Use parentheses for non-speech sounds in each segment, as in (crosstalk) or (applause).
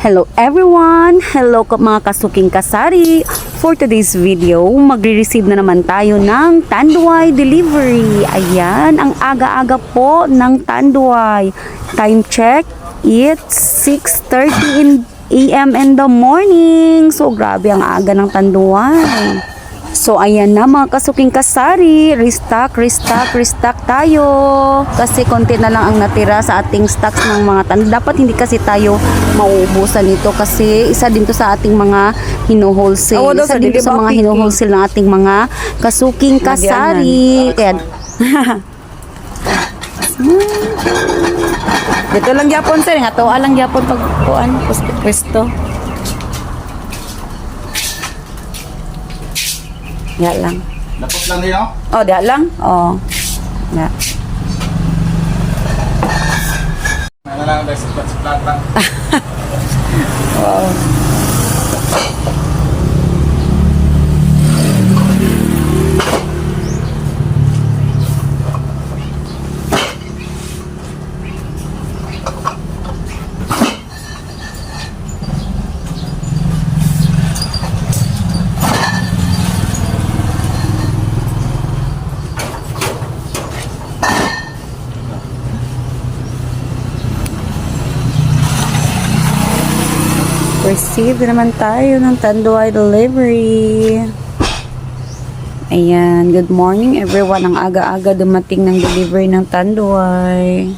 Hello everyone! Hello mga kasuking kasari! For today's video, magre-receive na naman tayo ng Tanduay delivery. Ayan, ang aga-aga po ng Tanduay. Time check, it's 6.30 in a.m. in the morning. So, grabe ang aga ng Tanduay. So ayan na mga kasuking kasari, restock, restock, restock tayo. Kasi konti na lang ang natira sa ating stocks ng mga tan. Dapat hindi kasi tayo mauubusan nito kasi isa din to sa ating mga hino-wholesale. Daw Isa sa din to sa mga hino-wholesale ng ating mga kasuking kasari. Kaya Dito (laughs) lang gyapon sir, nga tuwa lang gyapon pag kuan pwesto. Ya lang. Lapot lang niyo. Oh, diya lang. Oh. Ya. Ano lang guys, sa plata. (laughs) (laughs) Receive naman tayo ng Tanduay delivery. Ayan, good morning everyone. Ang aga-aga dumating ng delivery ng Tanduay.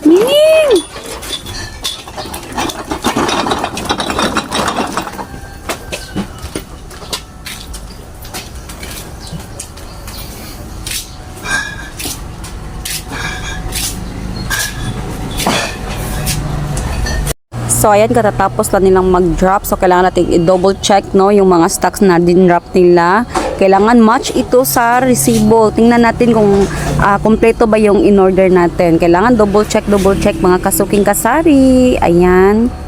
Mining! So, ayan, katatapos lang nilang mag-drop. So, kailangan natin i-double check, no, yung mga stocks na din-drop nila. Kailangan match ito sa resibo. Tingnan natin kung ah, kompleto ba yung in-order natin. Kailangan double check, double check mga kasuking kasari. Ayan.